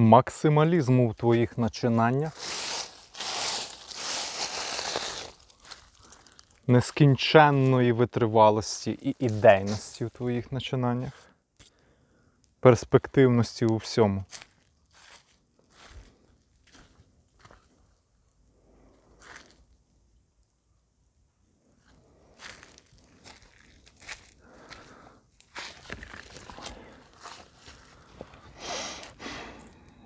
максималізму в твоїх начинаннях, нескінченної витривалості і ідейності в твоїх начинаннях, перспективності у всьому.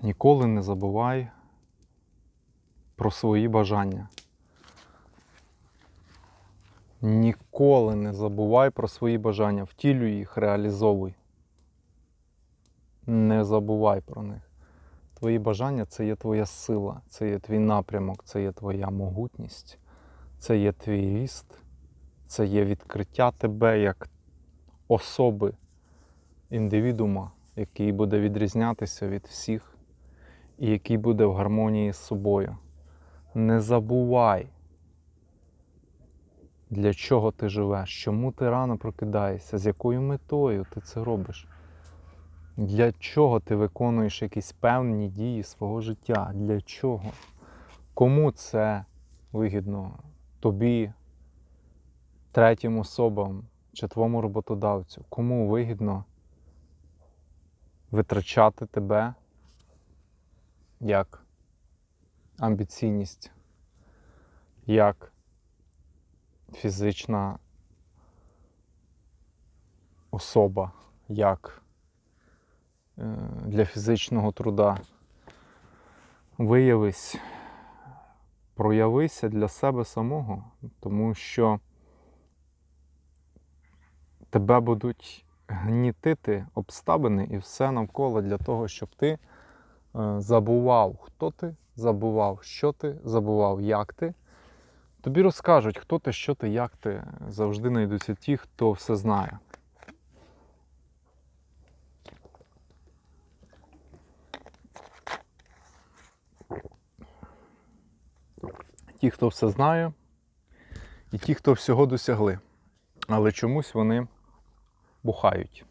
Ніколи не забувай про свої бажання. Ніколи не забувай про свої бажання. Втілюй їх, реалізовуй. Не забувай про них. Твої бажання це є твоя сила, це є твій напрямок, це є твоя могутність, це є твій ріст, це є відкриття тебе як особи, індивідума, який буде відрізнятися від всіх і який буде в гармонії з собою. Не забувай, для чого ти живеш, чому ти рано прокидаєшся, з якою метою ти це робиш. Для чого ти виконуєш якісь певні дії свого життя? Для чого? Кому це вигідно? Тобі, третім особам чи твоєму роботодавцю? Кому вигідно витрачати тебе як амбіційність, як фізична особа, як е, для фізичного труда. Виявись, проявися для себе самого, тому що тебе будуть гнітити обставини і все навколо для того, щоб ти забував, хто ти, забував, що ти, забував, як ти. Тобі розкажуть, хто ти, що ти, як ти. Завжди знайдуться ті, хто все знає. Ті, хто все знає, і ті, хто всього досягли. Але чомусь вони бухають.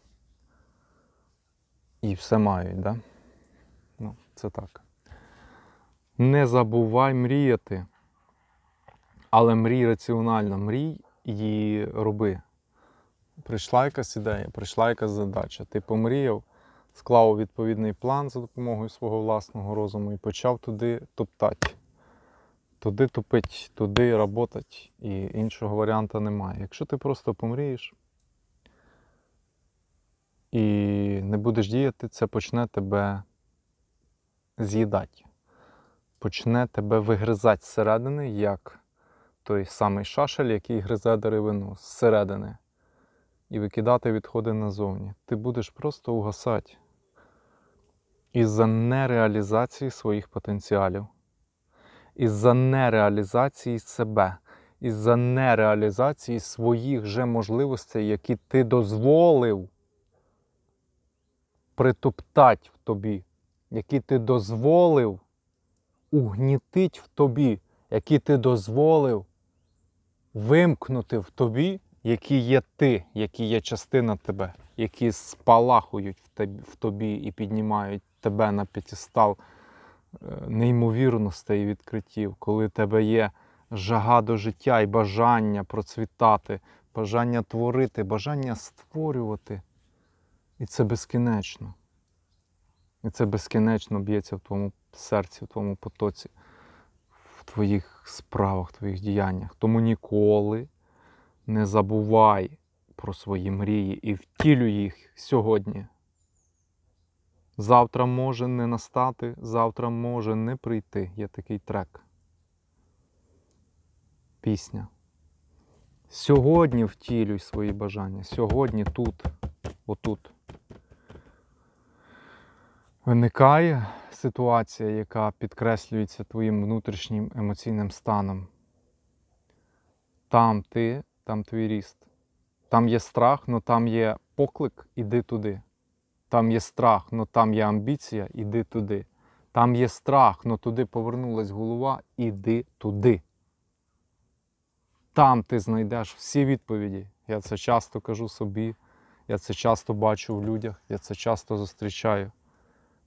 І все мають, да? Це так. Не забувай мріяти. Але мрій раціонально, мрій і роби. Прийшла якась ідея, прийшла якась задача. Ти помріяв, склав відповідний план за допомогою свого власного розуму і почав туди топтати. Туди тупить, туди работать, і іншого варіанту немає. Якщо ти просто помрієш і не будеш діяти, це почне тебе з'їдати. Почне тебе вигризати зсередини, як той самий шашель, який гризе деревину зсередини, і викидати відходи назовні. Ти будеш просто угасати із-за нереалізації своїх потенціалів, із-за нереалізації себе, із-за нереалізації своїх же можливостей, які ти дозволив притоптати в тобі, які ти дозволив угнітить в тобі, які ти дозволив вимкнути в тобі, які є ти, які є частина тебе, які спалахують в тобі і піднімають тебе на п'ятістал е, неймовірностей і відкриттів, коли тебе є жага до життя і бажання процвітати, бажання творити, бажання створювати. І це безкінечно. І це безкінечно б'ється в твоєму серці, в твоєму потоці в твоїх справах, в твоїх діяннях. Тому ніколи не забувай про свої мрії і втілюй їх сьогодні. Завтра може не настати, завтра може не прийти. Є такий трек. Пісня. Сьогодні втілюй свої бажання. Сьогодні тут, отут. Виникає ситуація, яка підкреслюється твоїм внутрішнім емоційним станом. Там ти, там твій ріст. Там є страх, але там є поклик, іди туди. Там є страх, але там є амбіція, іди туди. Там є страх, але туди повернулась голова, іди туди. Там ти знайдеш всі відповіді. Я це часто кажу собі, я це часто бачу в людях, я це часто зустрічаю.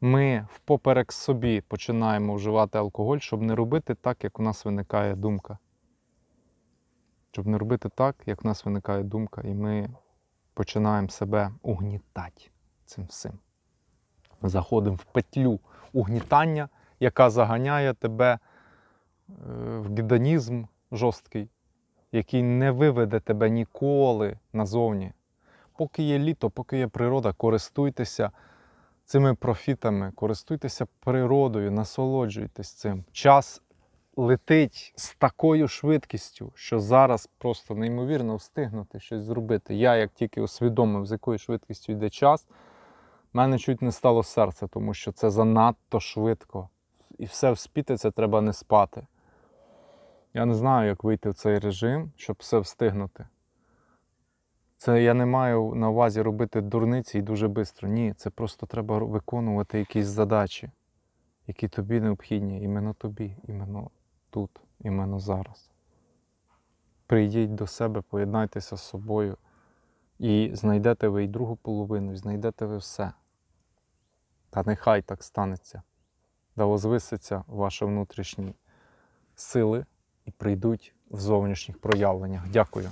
Ми впоперек собі починаємо вживати алкоголь, щоб не робити так, як у нас виникає думка. Щоб не робити так, як у нас виникає думка, і ми починаємо себе угнітати цим всім. Заходимо в петлю угнітання, яка заганяє тебе е, в гедонізм жорсткий, який не виведе тебе ніколи назовні. Поки є літо, поки є природа, користуйтеся цими профітами, користуйтеся природою, насолоджуйтесь цим. Час летить з такою швидкістю, що зараз просто неймовірно встигнути щось зробити. Я, як тільки усвідомив, з якою швидкістю йде час, в мене чуть не стало серце, тому що це занадто швидко. І все вспіти це треба не спати. Я не знаю, як вийти в цей режим, щоб все встигнути. Це я не маю на увазі робити дурниці і дуже швидко. Ні, це просто треба виконувати якісь задачі, які тобі необхідні, іменно тобі, іменно тут, іменно зараз. Прийдіть до себе, поєднайтеся з собою і знайдете ви і другу половину, і знайдете ви все. Та нехай так станеться. Да возвиситься ваші внутрішні сили і прийдуть в зовнішніх проявленнях. Дякую.